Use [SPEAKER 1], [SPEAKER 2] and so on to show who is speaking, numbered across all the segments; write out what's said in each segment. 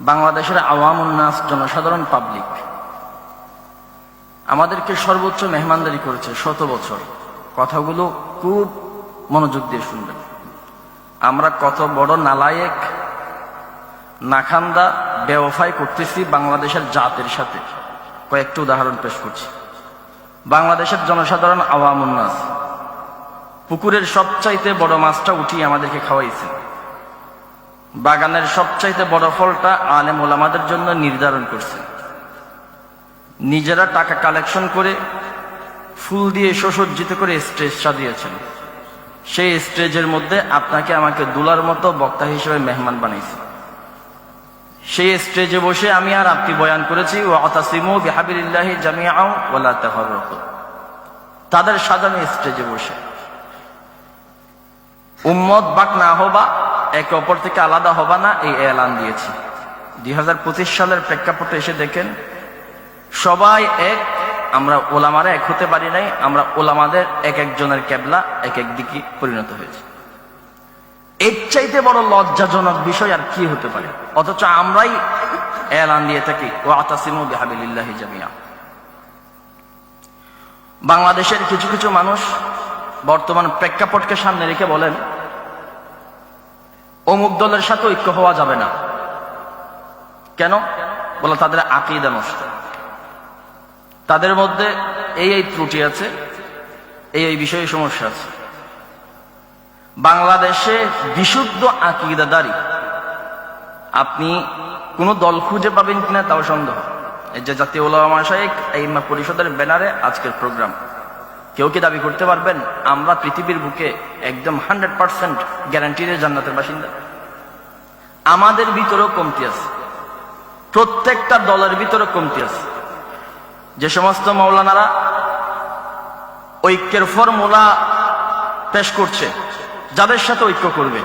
[SPEAKER 1] বাংলাদেশের আওয়াম উন্নাস জনসাধারণ পাবলিক আমাদেরকে সর্বোচ্চ মেহমানদারি করেছে শত বছর। কথাগুলো খুব মনোযোগ দিয়ে শুনবেন। আমরা কত বড় নালায়েক, নাখান্দা বেওফাই করতেছি বাংলাদেশের জাতের সাথে। কয়েকটি উদাহরণ পেশ করছি। বাংলাদেশের জনসাধারণ আওয়াম উন্নাস পুকুরের সবচাইতে বড় মাছটা উঠিয়ে আমাদেরকে খাওয়াইছে। বাগানের সবচাইতে বড় ফলটা আলেম ওলামাদের জন্য নির্ধারণ করছে। নিজেরা টাকা কালেকশন করে ফুল দিয়ে সুসজ্জিত করে স্টেজ সাজিয়েছেন। সেই স্টেজের মধ্যে আপনাকে আমাকে দুলার মতো বক্তা হিসেবে মেহমান বানাইছে। সেই স্টেজে বসে আমি আর আপনি বয়ান করেছি ও আতাসিমু বিহাবিল্লাহি জামিয়াও ওয়ালা তাফাররাকু। তাদের সাজানো স্টেজে বসে। উম্মত বাক না হবা একে অপর থেকে আলাদা হবা না, এই এলান দিয়েছি। দুই সালের প্রেক্ষাপটে এসে দেখেন, সবাই এক, আমরা ওলামারা এক হতে পারি নাই, আমরা ওলামাদের এক একজনের কেবলা এক এক দিকে পরিণত হয়েছে। এর চাইতে বড় লজ্জাজনক বিষয় আর কি হতে পারে? অথচ আমরাই এলান দিয়ে থাকি। ও আতাসিমু বিহাবিল্লাহি জামিয়া বাংলাদেশের কিছু কিছু মানুষ বর্তমান প্রেক্ষাপটকে সামনে রেখে বলেন অমুক দলের সাথে ঐক্য হওয়া যাবে না। কেন? বলে তাদের আকিদা নষ্ট। তাদের মধ্যে এই এই ত্রুটি আছে, এই এই বিষয়ে সমস্যা আছে। বাংলাদেশে বিশুদ্ধ আকিদাদারি আপনি কোনো দল খুঁজে পাবেন কিনা তাও সন্দেহ। এই যে জাতীয় ওলামা শাহেক এই পরিষদের ব্যানারে আজকের প্রোগ্রাম। কেউ কি দাবি করতে পারবেন? আমরা পৃথিবীর বুকে একদম হান্ড্রেড পার্সেন্ট গ্যারান্টির জান্নাতের বাসিন্দা। আমাদের ভিতরেও কমতি আছে। প্রত্যেকটা দলের ভিতরে কমতি আছে। যে সমস্ত মৌলানারা ঐক্যের ফর্মুলা পেশ করছে, যাদের সাথে ঐক্য করবে,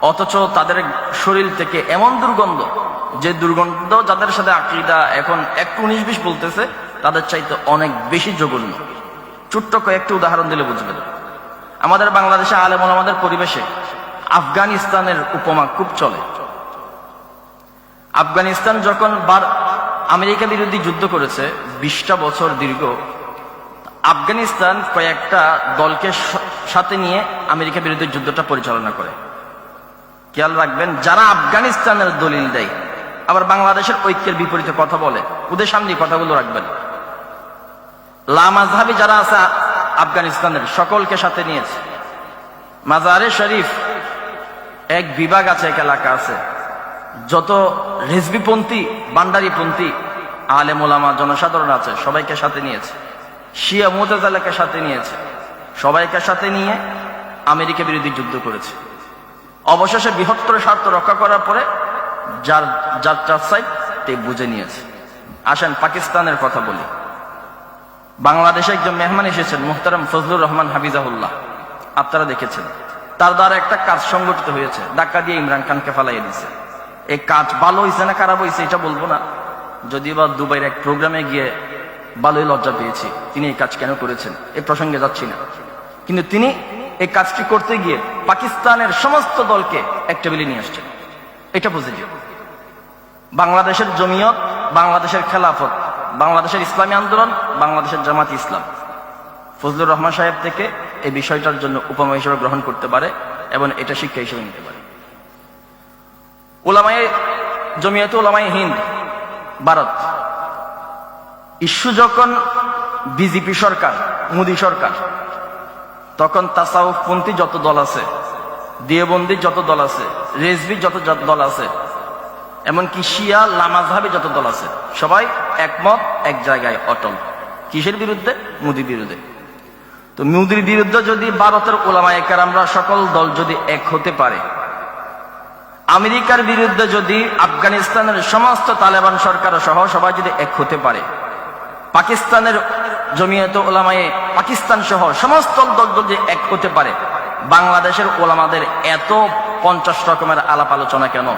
[SPEAKER 1] অথচ তাদের শরীর থেকে এমন দুর্গন্ধ, যে দুর্গন্ধ যাদের সাথে আকিদা এখন একটু উনিশ বিশ বলতেছে, তাদের চাইতে অনেক বেশি জঘন্য। ছোট্ট কয়েকটি উদাহরণ দিলে বুঝবেন। আমাদের বাংলাদেশে আলেমন আমাদের পরিবেশে আফগানিস্তানের উপমা খুব চলে। আফগানিস্তান যখন বার আমেরিকা বিরোধী যুদ্ধ করেছে, বিশটা বছর দীর্ঘ, আফগানিস্তান কয়েকটা দলকে সাথে নিয়ে আমেরিকা বিরোধী যুদ্ধটা পরিচালনা করে। খেয়াল রাখবেন, যারা আফগানিস্তানের দলিল দেয়, আবার বাংলাদেশের ঐক্যের বিপরীতে কথা বলে, ওদের সামনে কথাগুলো রাখবেন। লামাজহাবি যারা আছে আফগানিস্তানের সকলকে সাথে নিয়েছে। মাজারে শরীফ এক বিভাগ আছে, এক এলাকা আছে। যত রেজবিপন্থী, বান্ডারিপন্থী, আলেম ওলামা, জনসাধারণ আছে, সবাইকে সাথে নিয়েছে। শিয়া মোতাজালাকে সাথে নিয়েছে। সবাইকে সাথে নিয়ে আমেরিকা বিরোধী যুদ্ধ করেছে। অবশেষে বৃহত্তর স্বার্থ রক্ষা করার পরে যার যার চার সাইড তে বুঝে নিয়েছে। আসেন পাকিস্তানের কথা বলি। বাংলাদেশে একজন মেহমান এসেছেন, মুহতারাম ফজলুর রহমান হাবিজাহুল্লাহ আপনারা দেখেছেন। তার দ্বারা একটা কাজ সংগঠিত হয়েছে। ধাক্কা দিয়ে ইমরান খানকে ফালাইয়ে দিয়েছে এই কাজ ভালো হয়েছে না খারাপ হয়েছে এটা বলব না। যদি বা দুবাইয়ের এক প্রোগ্রামে গিয়ে ভালোই লজ্জা পেয়েছি। তিনি এই কাজ কেন করেছেন এই প্রসঙ্গে যাচ্ছি না। কিন্তু তিনি এই কাজটি করতে গিয়ে পাকিস্তানের সমস্ত দলকে এক টেবিলে নিয়ে আসছেন। এটা পজিটিভ বাংলাদেশের জমিয়ত, বাংলাদেশের খেলাফত বাংলাদেশের ইসলামী আন্দোলন, বাংলাদেশের জামাত ইসলাম। ফজলুর রহমান সাহেব থেকে এই বিষয়টার জন্য উপমা হিসেবে গ্রহণ করতে পারে এবং এটা শিক্ষা হিসেবে নিতে পারে। ওলামায় জমিয়ত ওলামায় হিন্দ, ভারত। ইস্যু যখন বিজেপি সরকার, মোদী সরকার, তখন তাসাউফপন্থী যত দল আছে দিয়েবন্দি যত দল আছে রেজবি যত দল আছে এমনকি শিয়া লামাজহাবি যত দল আছে, সবাই একমত, এক জায়গায় অটল। কিসের বিরুদ্ধে? মোদী বিরুদ্ধে। তো মোদীর বিরুদ্ধে যদি ভারতের ওলামায় আমরা সকল দল যদি এক হতে পারে, আমেরিকার বিরুদ্ধে যদি আফগানিস্তানের সমস্ত তালেবান সরকার সহ সবাই যদি এক হতে পারে, পাকিস্তানের জমিয়ত ওলামায়ে পাকিস্তান সহ সমস্ত দল যদি এক হতে পারে, বাংলাদেশের ওলামাদের এত পঞ্চাশ রকমের আলাপ আলোচনা কেন?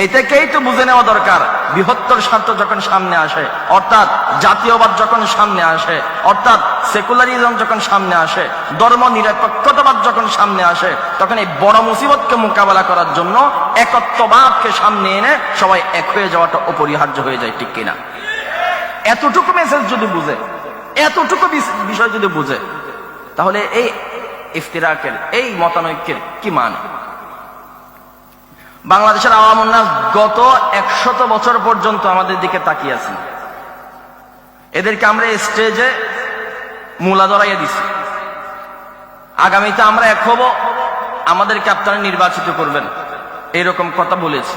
[SPEAKER 1] এই থেকেই তো বুঝে নেওয়া দরকার। বৃহত্তর স্বার্থ যখন সামনে আসে, অর্থাৎ জাতীয়বাদ যখন সামনে আসে, অর্থাৎ সেকুলারিজম যখন সামনে আসে ধর্ম নিরপেক্ষতা একত্ববাদ যখন সামনে আসে, তখন এই বড় মুসিবতকে মোকাবেলা করার জন্য একত্ববাদকে সামনে এনে সবাই এক হয়ে যাওয়াটা অপরিহার্য হয়ে যায়, ঠিক কিনা? এতটুকু মেসেজ যদি বুঝে, এতটুকু বিষয় যদি বুঝে, তাহলে এই ইফতিরাকের, এই মতানৈক্যের কি মানে? বাংলাদেশের আওয়াম উন্নাস গত একশত বছর পর্যন্ত আমাদের দিকে তাকিয়ে আছেন এদেরকে আমরা স্টেজে মূলা ধরাইয়া দিছি। আগামীতে আমরা এক হব, আমাদেরকে আপনারা নির্বাচিত করবেন। এরকম কথা বলেছি।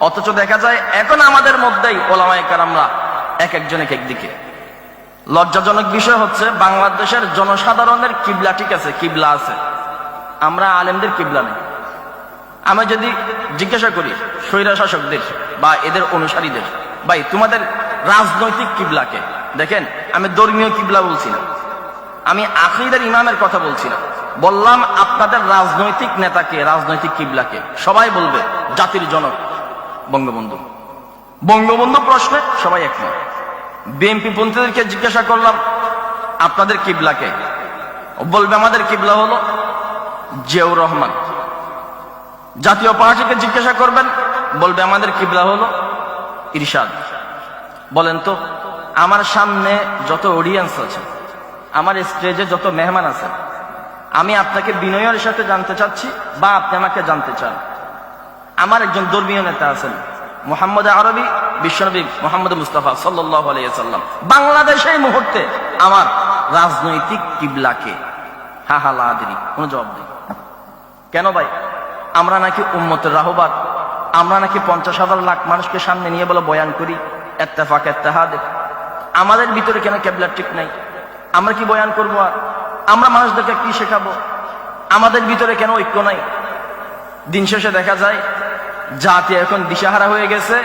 [SPEAKER 1] অথচ দেখা যায়, এখন আমাদের মধ্যেই ওলামায় কারামরা এক একজন এক একদিকে লজ্জাজনক বিষয় হচ্ছে, বাংলাদেশের জনসাধারণের কিবলা ঠিক আছে, কিবলা আছে। আমরা আলেমদের কিবলা নেই। আমি যদি জিজ্ঞাসা করি স্বৈরা শাসকদের বা এদের অনুসারীদের, ভাই, তোমাদের রাজনৈতিক কিবলাকে দেখেন, আমি ধর্মীয় কিবলা বলছি না। আমি আখিদের ইমামের কথা বলছি না। বললাম, আপনাদের রাজনৈতিক নেতাকে রাজনৈতিক কিবলাকে সবাই বলবে, জাতির জনক। বঙ্গবন্ধু। বঙ্গবন্ধু প্রশ্নে সবাই একমত। বিএনপি পন্থীদেরকে জিজ্ঞাসা করলাম, আপনাদের কিবলাকে বলবে, আমাদের কিবলা হলো জিয়াউর রহমান। জাতীয় পার্টিকে জিজ্ঞাসা করবেন, বলবে, আমাদের কিবলা হলো ইরশাদ। বলেন তো, আমার সামনে যত অডিয়েন্স আছে, আমার স্টেজে যত মেহমান আছে, আমি আপনাকে বিনয়ের সাথে জানতে চাচ্ছি বা আপনি আমাকে জানতে চান। আমার একজন ধর্মীয় নেতা আছেন, মোহাম্মদ আরবি, বিশ্বনবী মোহাম্মদ মুস্তাফা আলাইসাল্লাম বাংলাদেশে এই মুহূর্তে আমার রাজনৈতিক কিবলাকে, হা হা লাদিনী কোনো জবাব নেই। কেন ভাই? আমরা নাকি উম্মতের রাহবার আমরা নাকি পঞ্চাশ হাজার লাখ মানুষকে সামনে নিয়ে বলে বয়ান করি, এত্তেফাক এত্তেহাদ আমাদের ভিতরে কেন ক্যাবলার ঠিক নাই? আমরা কি বয়ান করব আর? আমরা মানুষদেরকে কি শেখাবো? আমাদের ভিতরে কেন ঐক্য নাই? দিন শেষে দেখা যায়, জাতি এখন দিশাহারা হয়ে গেছে,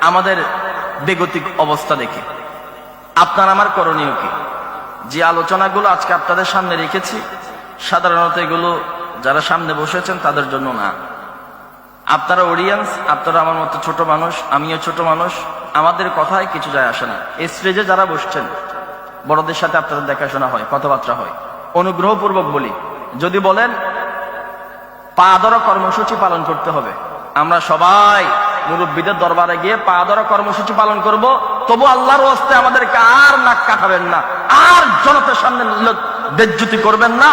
[SPEAKER 1] আমাদের বেগতিক অবস্থা দেখে। আপনার আমার করণীয় কি? যে আলোচনাগুলো আজকে আপনাদের সামনে রেখেছি, সাধারণত এগুলো যারা সামনে বসেছেন, তাদের জন্য না। আপনারা অডিয়েন্স আপনারা আমার মতো ছোট মানুষ, আমিও ছোট মানুষ, আমাদের কথায় কিছু যায় আসে না। এই স্টেজে যারা বসছেন, বড়দের সাথে আপনাদের দেখাশোনা হয়, কথাবার্তা হয়। অনুগ্রহপূর্বক বলি, যদি বলেন, পা ধরা কর্মসূচি পালন করতে হবে। আমরা সবাই মুরব্বীদের দরবারে গিয়ে পা ধরা কর্মসূচি পালন করব, তবু আল্লাহর হস্তে আমাদেরকে আর নাক কাটাবেন না, আর জনতার সামনে বেজ্জুতি করবেন না।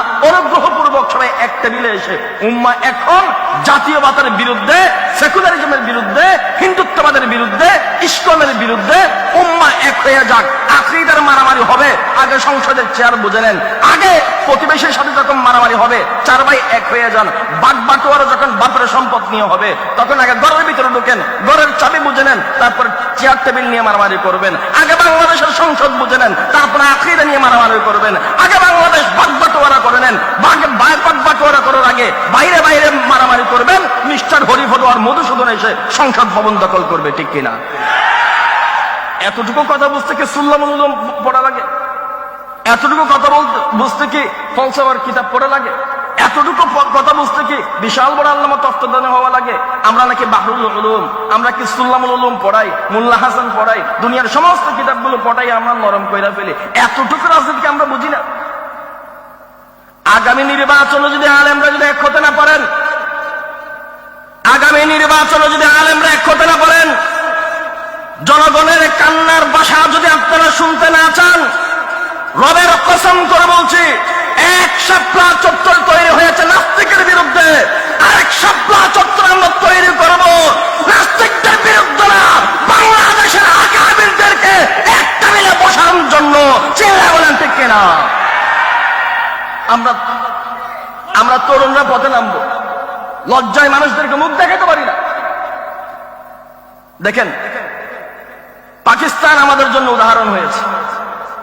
[SPEAKER 1] অনুগ্রহপূর্বক সবাই এক টেবিলে এসে, উম্মা এখন জাতীয়বাদের বিরুদ্ধে, সেকুলারিজমের বিরুদ্ধে, হিন্দুত্ববাদের বিরুদ্ধে ইস্কনের বিরুদ্ধে, উম্মা এক হয়ে যাক, আখরিদার মারামারি হবে। আগে সংসদের চেয়ার বুঝে নেন আগে প্রতিবেশীর সাথে যখন মারামারি হবে, চার ভাই এক হয়ে যান। বাট বাটোয়ারা যখন বাপের সম্পদ নিয়ে হবে, তখন আগে ঘরের ভিতরে ঢুকেন, ঘরের চাবি বুঝে নেন, তারপর চেয়ার টেবিল নিয়ে মারামারি করবেন। আগে বাংলাদেশের সংসদ বুঝে নেন, তারপর আখরিদা নিয়ে মারামারি করবেন। আগে বাংলাদেশ বাট বাটোয়ারা করে নেন আগে বাইরে বাইরে মারামারি করবেন, মিস্টার হরিফল আর মধুসূদন এসে সংসদ ভবন দখল করবে, ঠিক কিনা? এতটুকু কথা বুঝতে কি সুল্লাম পড়া লাগে? এতটুকু কথা বুঝতে কি ফলসফার কিতাব পড়া লাগে? এতটুকু কথা বুঝতে কি বিশাল বড় আল্লামা তত্ত্বদানে হওয়া লাগে? আমরা নাকি বাহরুল উলুম, আমরা কি সুল্লামুল উলুম পড়াই, মুল্লা হাসান পড়াই, দুনিয়ার সমস্ত কিতাবগুলো পড়াই আমরা নরম কইরা ফেলি। এতটুকু না আগামী নির্বাচনে যদি আলেমরা যদি এক হতে না পারেন, আগামী নির্বাচনে যদি আলেমরা এক হতে না পারেন, জনগণের কান্নার বাসা যদি আপনারা শুনতে না চান, রবের কসম করে বলছি, এক সাপলা চত্বর তৈরি হয়েছে নাস্তিকের বিরুদ্ধে, আরেক সাপলা চত্বর আমরা তৈরি করব। নাস্তিকদের বিরুদ্ধে না, বাংলাদেশের আগামীদেরকে একটা মিলে বসানোর জন্য চিল্লা বলেন ঠিক কিনা আমরা আমরা তরুণরা পথে নামবো। লজ্জায় মানুষদেরকে মুখ দেখাতে পারি না। দেখেন, পাকিস্তান আমাদের জন্য উদাহরণ হয়েছে।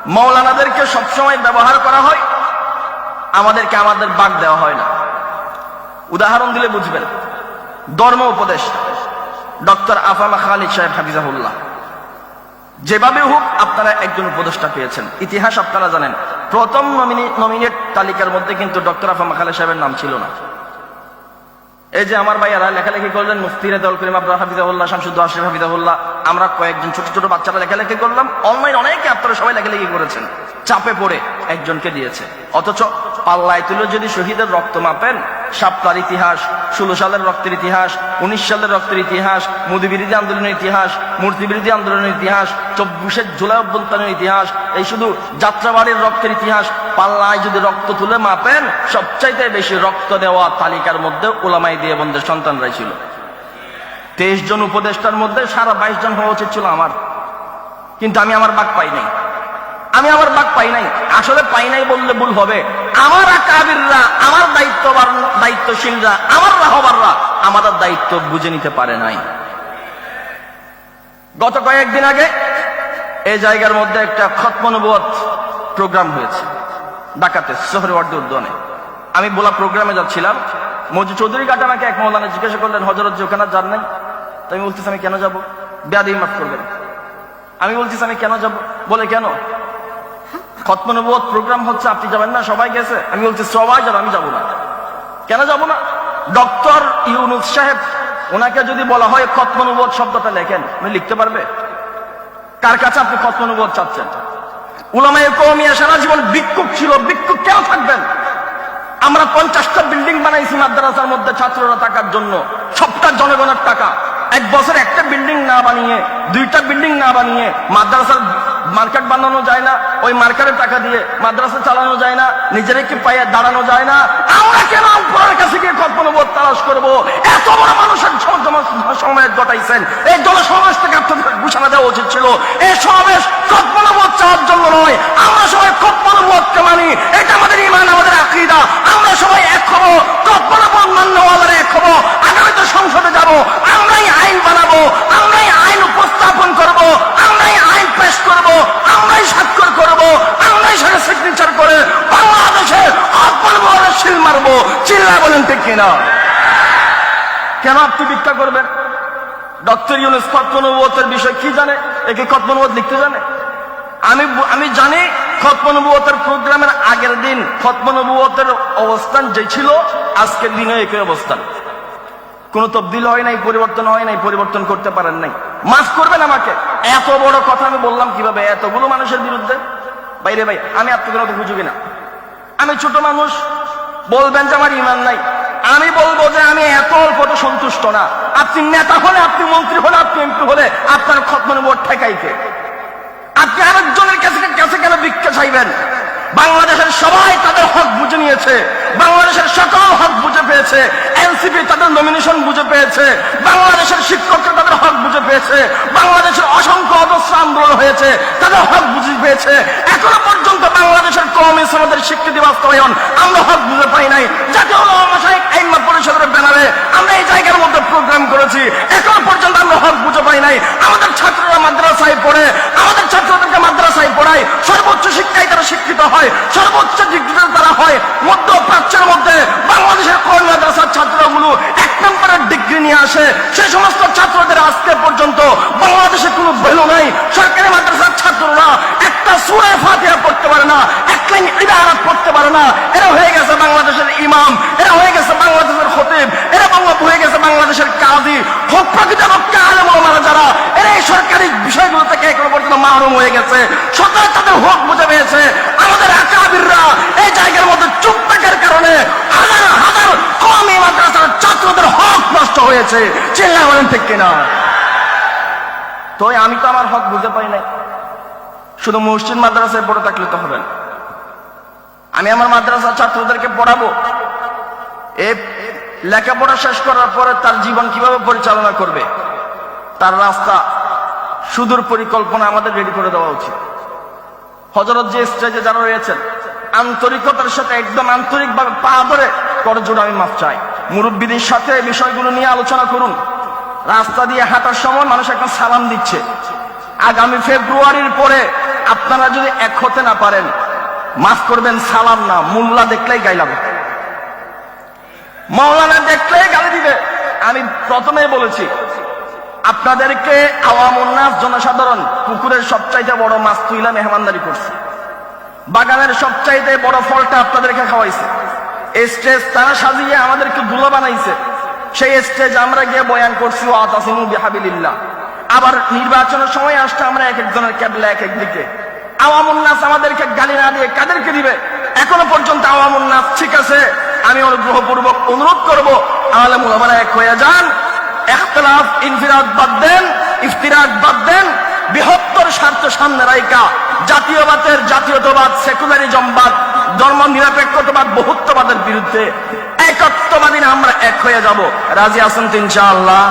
[SPEAKER 1] মৌলানাদেরকে সবসময় ব্যবহার করা হয়, আমাদেরকে আমাদের বাদ দেওয়া হয় না। উদাহরণ দিলে বুঝবেন। ধর্ম উপদেশ ডক্টর আফামা খালিদ সাহেব হাফিজাহুল্লাহ। যেভাবে হোক আপনারা একজন উপদেষ্টা পেয়েছেন। ইতিহাস আপনারা জানেন। প্রথম নমিনেট তালিকার মধ্যে কিন্তু ডক্টর আফামা মাখালে সাহেবের নাম ছিল না। এই যে আমার ভাইয়ারা লেখালেখি করলেন, মুফতিরে দল করিম আব্দুল হাফিজাউল্লাহ শামসুদ্দ আশরিফ হাফিজাউল্লাহ আমরা কয়েকজন ছোট ছোট বাচ্চারা লেখালেখি করলাম। অনলাইন অনেকে আপনারা সবাই লেখালেখি করেছেন। চাপে পড়ে। একজনকে দিয়েছে। অথচ পাল্লায় তুলে যদি শহীদের রক্ত মাপেন, সাপ্তার ইতিহাস, ষোলো সালের রক্তের ইতিহাস, উনিশ সালের রক্তের ইতিহাস মোদী বিরোধী আন্দোলনের ইতিহাস মূর্তি বিরোধী আন্দোলনের ইতিহাস, চব্বিশের জুলাই অভ্যন্তরের ইতিহাস, এই শুধু যাত্রাবাড়ির রক্তের ইতিহাস, পাল্লায় যদি রক্ত তুলে মাপেন, সবচাইতে বেশি রক্ত দেওয়া তালিকার মধ্যে ওলামাই দিয়ে বন্ধের সন্তানরাই ছিল। তেইশ জন উপদেষ্টার মধ্যে সারা বাইশ জন হওয়া উচিত ছিল আমার। কিন্তু আমি আমার বাক পাই নাই। আমি আমার বাক পাই নাই। আসলে পাই নাই বললে ভুল হবে। আমার কাবিররা, আমার দায়িত্ববান, দায়িত্বশীলরা, আমার রাহবাররা আমাদের দায়িত্ব বুঝে নিতে পারে নাই। গত কয়েকদিন আগে এই জায়গার মধ্যে একটা খতমনুবত প্রোগ্রাম হয়েছে ঢাকাতে শহরে ওয়ার্ড উদ্যানে আমি বলা প্রোগ্রামে যাচ্ছিলাম। মজু চৌধুরী ঘাট আমাকে এক মৌলানা জিজ্ঞাসা করলেন হজরত যে ওখানে যান নাই? তো আমি বলতেছি, আমি কেন যাব? ব্যাধি মাফ করবেন। আমি বলতেছি, আমি কেন যাব? বলে, কেন? খতমনুবত প্রোগ্রাম হচ্ছে, আপনি যাবেন না? সবাই গেছে? আমি বলছি, সবাই যাবে, আমি যাব না। কেন যাব না? ডক্টর ইউনুস সাহেব, ওনাকে যদি বলা হয় খতমনুবত শব্দটা লেখেন, উনি লিখতে পারবে? কার কাছে আপনি খতমনুবত চাচ্ছেন? উলামায়ে কৌমিয়া সারা জীবন ভিক্ষুক ছিল, ভিক্ষুক কেন থাকবেন? আমরা পঞ্চাশটা বিল্ডিং বানাইছি মাদ্রাসার মধ্যে ছাত্ররা থাকার জন্য। সবটা জনগণের টাকা। এক বছর একটা বিল্ডিং না বানিয়ে, দুইটা বিল্ডিং না বানিয়ে মাদ্রাসার মার্কেট বানানো যায় না, ওই মার্কেটের টাকা দিয়ে মাদ্রাসা চালানো যায় না, নিজের কি পায়ে দাঁড়ানো যায় না। আমরা কেন উপরের কাছে গিয়ে তালাশ এত বড় মানুষের ঘটাইছেন। এই জনসমাবেশ থেকে আপনাদের ঘোষণা দেওয়া উচিত ছিল। এই সমাবেশ কল্পনাবোধ চাওয়ার জন্য নয়। আমরা সবাই কল্পনাবোধকে মানি এটা আমাদের ইমান আমাদের আকিদা। আমরা সবাই এক হব। কল্পনাবোধ মান্যওয়ালারা এক হব। আগামীতে সংসদে যাব। আমরাই আইন বানাবো। আমরাই আইন উপস্থাপন করব। আমরাই আইন পেশ করব, আমরাই স্বাক্ষর করব, আমরাই সেটা সিগনেচার করে বাংলাদেশে শিল মারবো। চিল্লা বলেন ঠিক কিনা? কেন আপনি ভিক্ষা করবেন? ডক্টর ইউনুস খতমনুবতের বিষয় কি জানে? একে খতমনুবত লিখতে জানে? আমি আমি জানি খতমনুবতের প্রোগ্রামের আগের দিন খতমনুবতের অবস্থান যে ছিল, আজকের দিনে একই অবস্থান। কোন তবদিল হয় নাই, পরিবর্তন হয় নাই, পরিবর্তন করতে পারেন নাই। মাফ করবেন আমাকে। এত বড় কথা আমি বললাম কীভাবে? এতগুলো মানুষের বিরুদ্ধে? বাইরে ভাই, আমি মতো বুঝুবি না। আমি ছোট মানুষ, বলবেন যে আমার ইমান নাই। আমি বলব যে আমি এত অল্পতে সন্তুষ্ট না। আপনি নেতা হলে, আপনি মন্ত্রী হলে, আপনি এমপি হলে, আপনার খতমনে ভোট ঠেকাইকে আপনি আরেকজনের কাছে কাছে কেন ভিক্ষা চাইবেন? বাংলাদেশের সবাই তাদের হক বুঝে নিয়েছে। বাংলাদেশের সকল হক বুঝে পেয়েছে। এনসিপি তাদের নমিনেশন বুঝে পেয়েছে। বাংলাদেশের শিক্ষকরা তাদের হক বুঝে পেয়েছে। বাংলাদেশের অসংখ্য অজস্র আন্দোলন হয়েছে। তাদের হক বুঝে পেয়েছে। এখনও পর্যন্ত বাংলাদেশের কমে আমাদের স্বীকৃতি বাস্তবায়ন আমরা হক বুঝে পাই নাই। জাতীয় আইনমা পরিষদের ব্যানারে আমরা এই জায়গার মধ্যে প্রোগ্রাম করেছি। এখনও পর্যন্ত আমরা হক বুঝে পাই নাই। ছাত্ররা মাদ্রাসায় পড়ে, আমাদের ছাত্রদেরকে মাদ্রাসায় পড়ায়, সর্বোচ্চ শিক্ষায় তারা শিক্ষিত হয়, সর্বোচ্চ ডিগ্রিতে তারা হয়। মধ্য প্রাচ্যের মধ্যে বাংলাদেশের কোন মাদ্রাসার ছাত্রগুলো এক নম্বরের ডিগ্রি নিয়ে আসে, সে সমস্ত ছাত্রদের আজকে পর্যন্ত বাংলাদেশে কোনো ভ্যালু নাই। সরকারি মাদ্রাসার ছাত্ররা একটা সুরে ফাতিহা পড়তে পারে না, এক লাইন ইবারত পড়তে পারে না। এরা হয়ে গেছে বাংলাদেশের ইমাম, এরা হয়ে গেছে বাংলাদেশের খতিব বাংলাদেশের কাজী হোক প্রকৃত পক্ষে আলেম ওলামারা যারা, এরা এই সরকারি বিষয়গুলো থেকে এখনও পর্যন্ত মাহরুম হয়ে গেছে? সরকার তাদের হক বুঝে পেয়েছে। আমাদের আকাবিররা এই জায়গার মধ্যে চুপ থাকার কারণে হাজার হাজার কমই মাদ্রাসার ছাত্রদের হক নষ্ট হয়েছে। চিল্লা বলেন ঠিক কিনা? তো আমি তো আমার হক বুঝে পাই নাই। শুধু মসজিদ মাদ্রাসায় পড়ে থাকলে তো হবে আমি আমার মাদ্রাসার ছাত্রদেরকে পড়াবো। এ লেখাপড়া শেষ করার পরে তার জীবন কীভাবে পরিচালনা করবে? তার রাস্তা, সুদূর পরিকল্পনা আমাদের রেডি করে দেওয়া উচিত। হজরত যে স্টেজে যারা রয়েছেন, আন্তরিকতার সাথে একদম আন্তরিকভাবে পা ধরে, করজোড়, আমি মাফ চাই। মুরব্বীদের সাথে এই বিষয়গুলো নিয়ে আলোচনা করুন। রাস্তা দিয়ে হাঁটার সময় মানুষ একটা সালাম দিচ্ছে। আগামী ফেব্রুয়ারির পরে আপনারা যদি এক হতে না পারেন, মাফ করবেন, সালাম না, মোল্লা দেখলেই গাইলাম। মৌলানা দেখলে গালি দিবে। আমি প্রথমেই বলেছি, আপনাদেরকে আওয়ামুন্নাস জনসাধারণ পুকুরের সবচাইতে বড় মাছ তুইলা মেহমানদারি করছে। বাগানের সবচাইতে বড় ফলটা আপনাদেরকে খাওয়াইছে। স্টেজ তারা সাজিয়ে আমাদেরকে দুলো বানাইছে। সেই স্টেজ আমরা গিয়ে বয়ান করছি ও আতাসিমু বিহাবিলিল্লাহ। আবার নির্বাচনের সময় আসছে আমরা এক একজনের ক্যাবলা এক এক দিকে। আওয়ামুল নাস আমাদেরকে গালি না দিয়ে কাদেরকে দিবে? এখনও পর্যন্ত আওয়ামুল নাস ঠিক আছে? আমি অনুগ্রহপূর্বক অনুরোধ করব মুলামারা এক হয়ে যান ইনফিরাদ বাদ দেন ইফতিরাক বাদ দেন, বৃহত্তর স্বার্থ সামনে রাইকা জাতীয়বাদের জাতীয়তাবাদ সেকুলারিজমবাদ ধর্ম নিরপেক্ষতাবাদ বহুত্ববাদের বিরুদ্ধে একত্ববাদী আমরা এক হয়ে যাব। রাজি ইনশাআল্লাহ?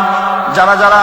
[SPEAKER 1] যারা যারা